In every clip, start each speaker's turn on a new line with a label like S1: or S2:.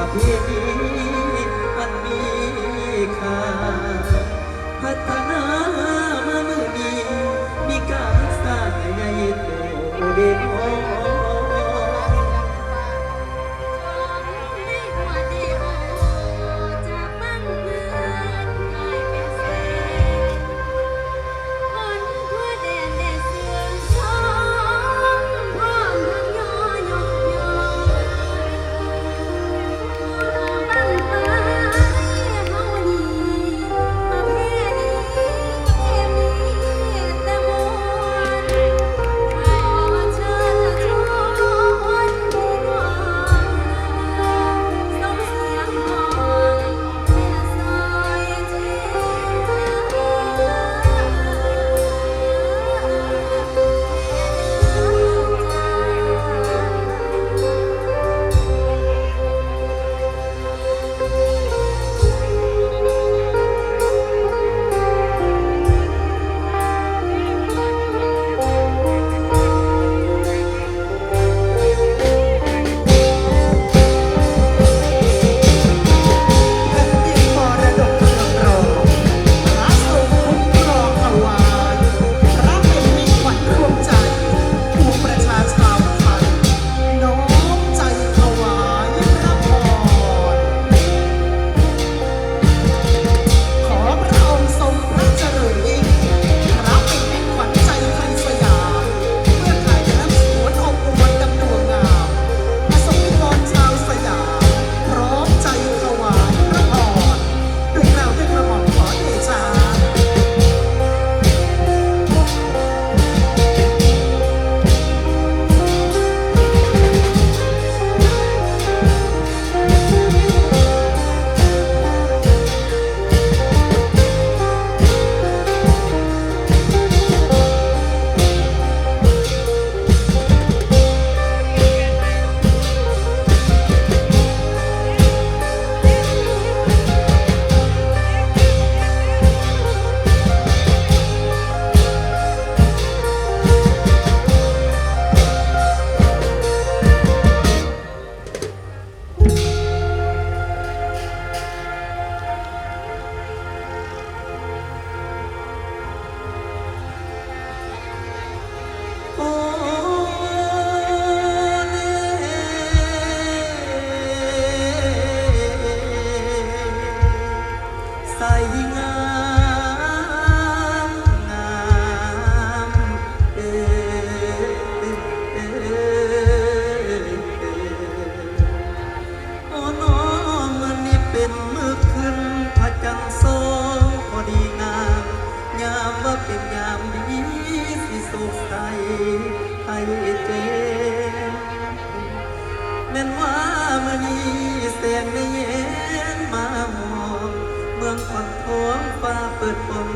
S1: ประพณีอัน
S2: มีค่าพัฒนามามือดีมีการสร้างใหญ่โตเด่น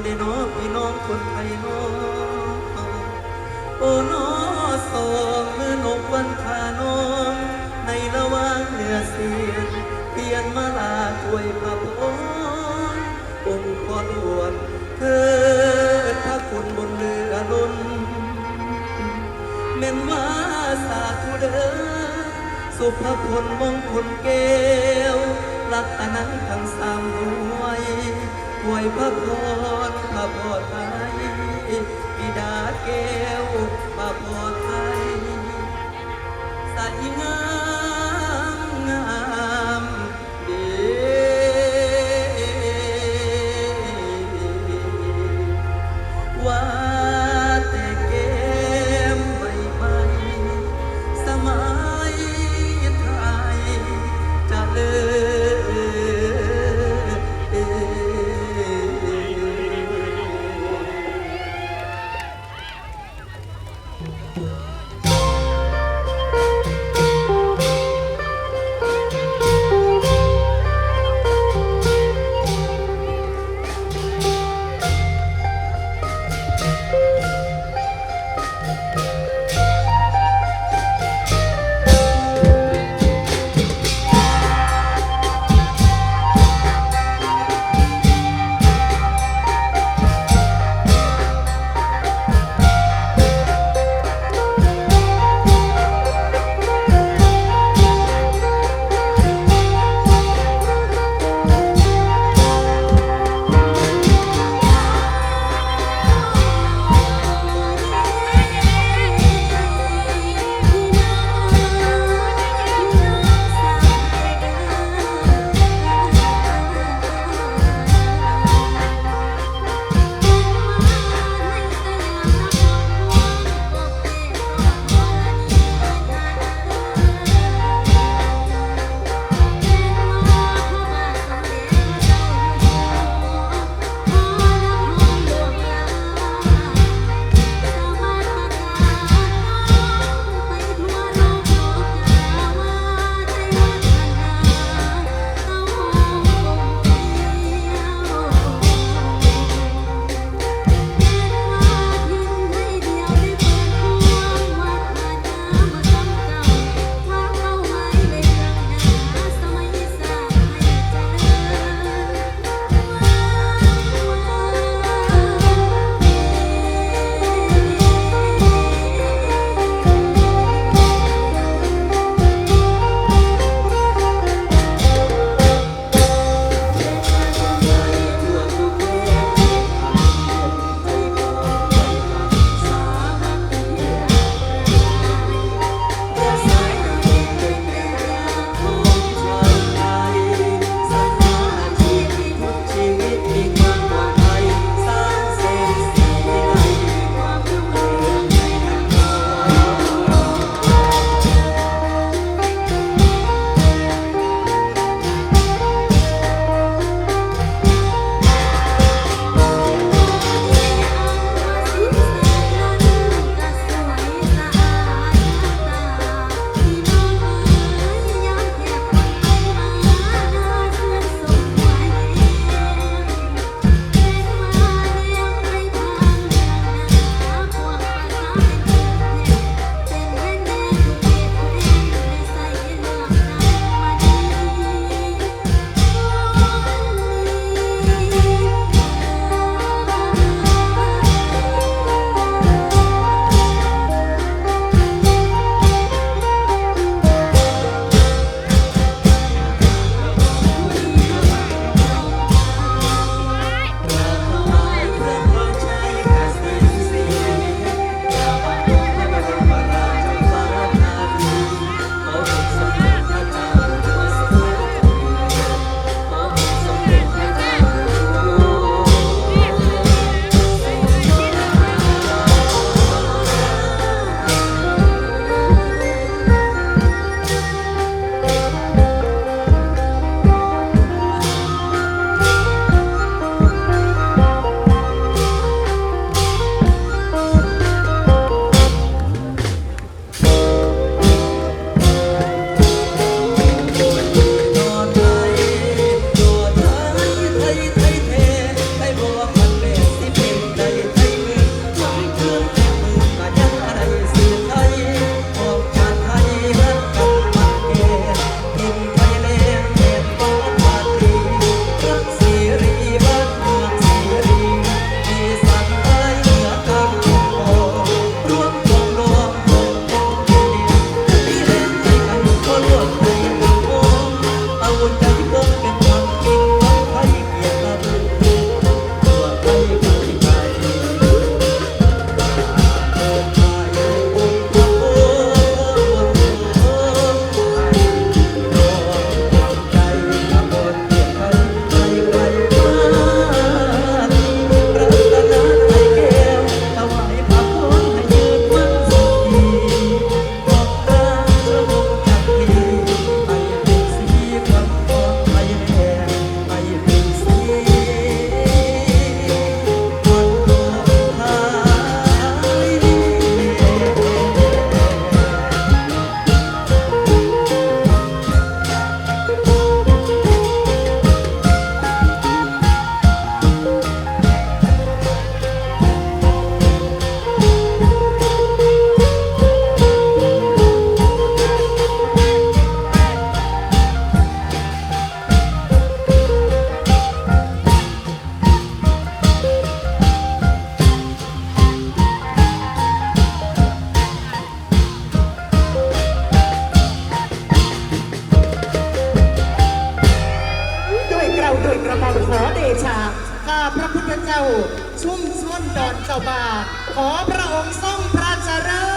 S2: ได้น้องพี่น้องคนไทยน้องโอ้น้อสองเมื่อนกวันพาน้องในระว่างเหนือเสียงเตียนมาลาถวยพระพรองค์ขอหลวงเธอถ้าคุณบนเรือล้นเม่นว่าสาธุเด้อสุภพลมงคลเกลรักตนังทั้งสามรวยรวยพระพร มาประโพธิบิดาเก้วพระโพธิสัตย์
S3: งา เจ้าชุ่มช่วนดอนเจ้าบาทขอพระองค์ทรงพระเจริญ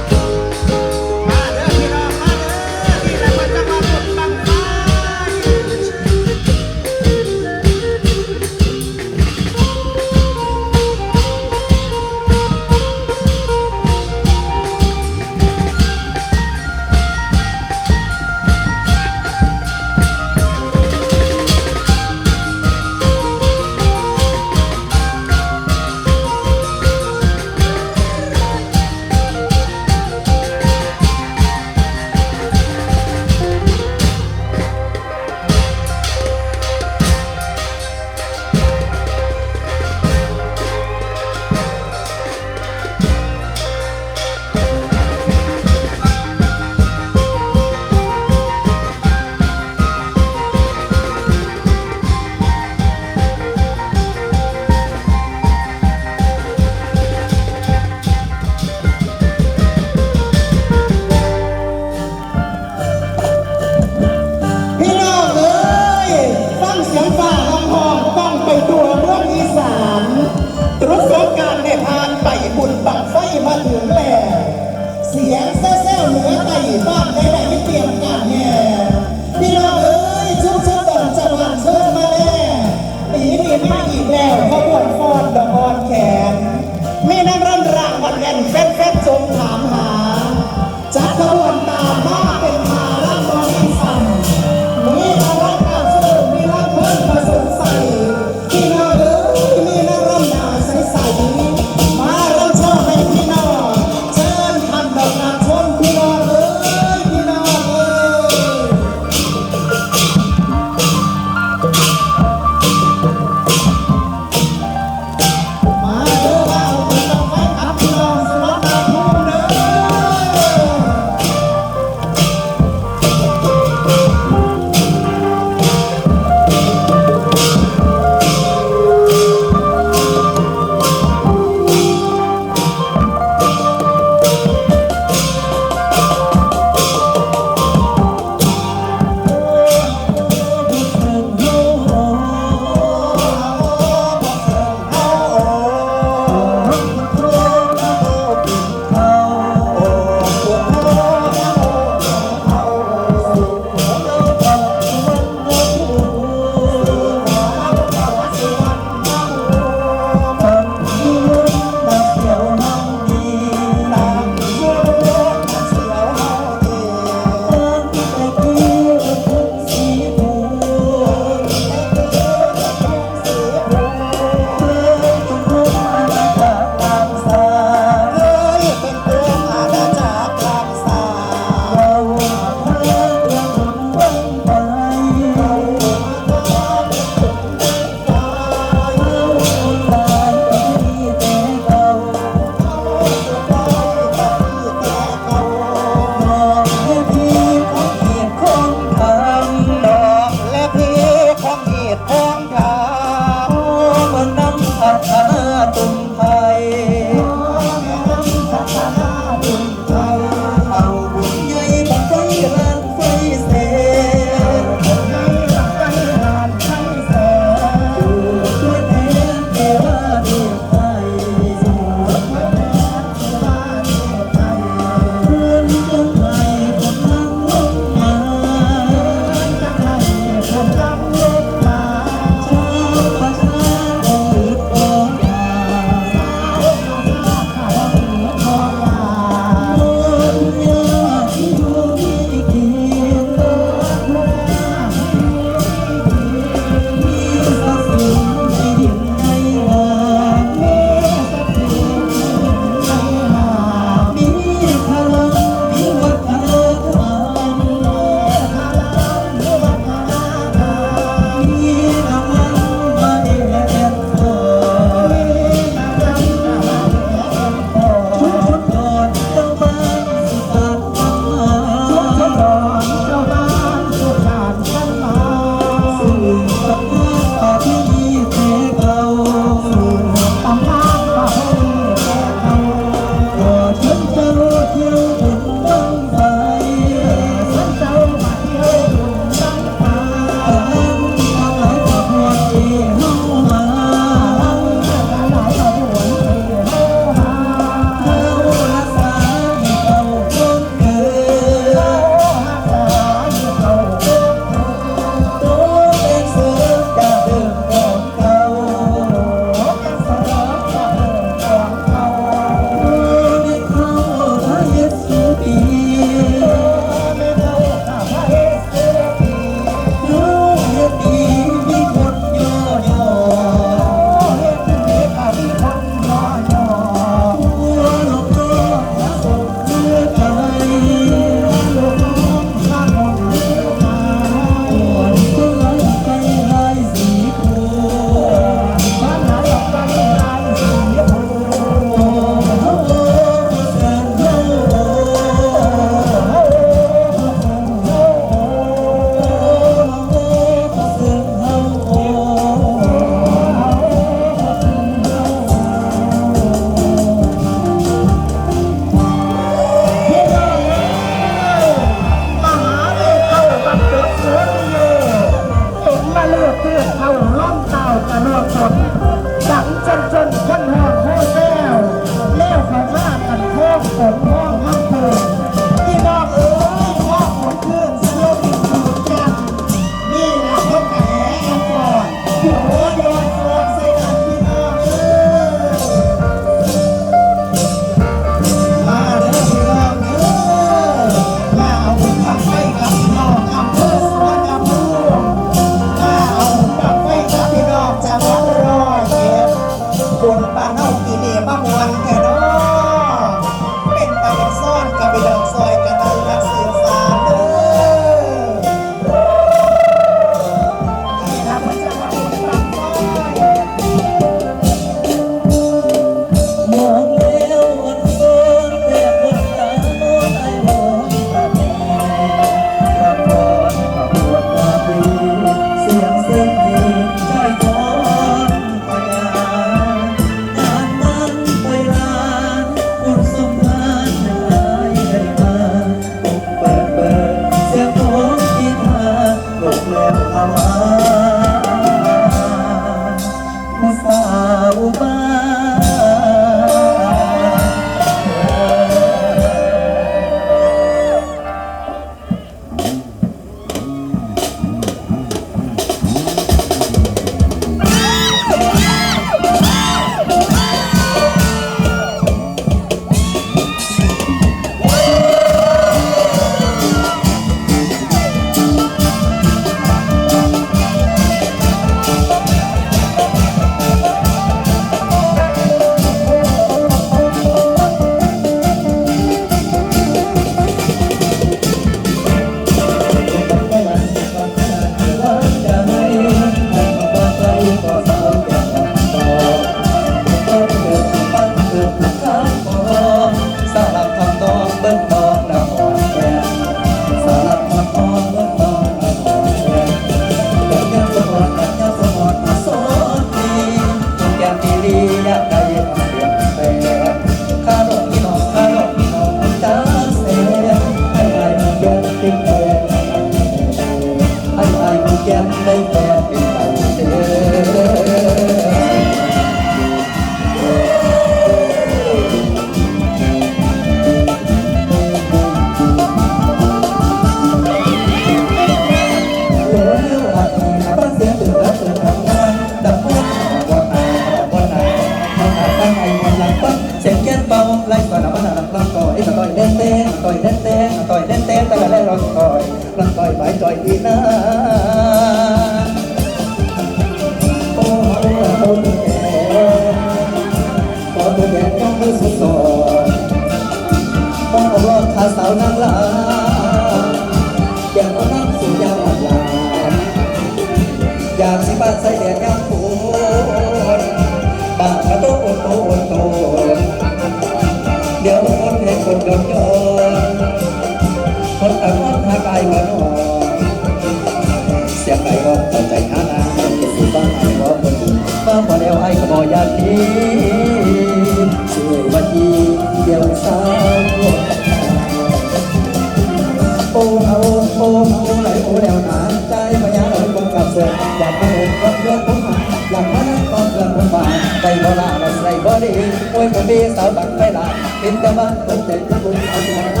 S3: มีสาวบังไฟลาเป็นตะ
S2: วันคนใจทุกคนเอา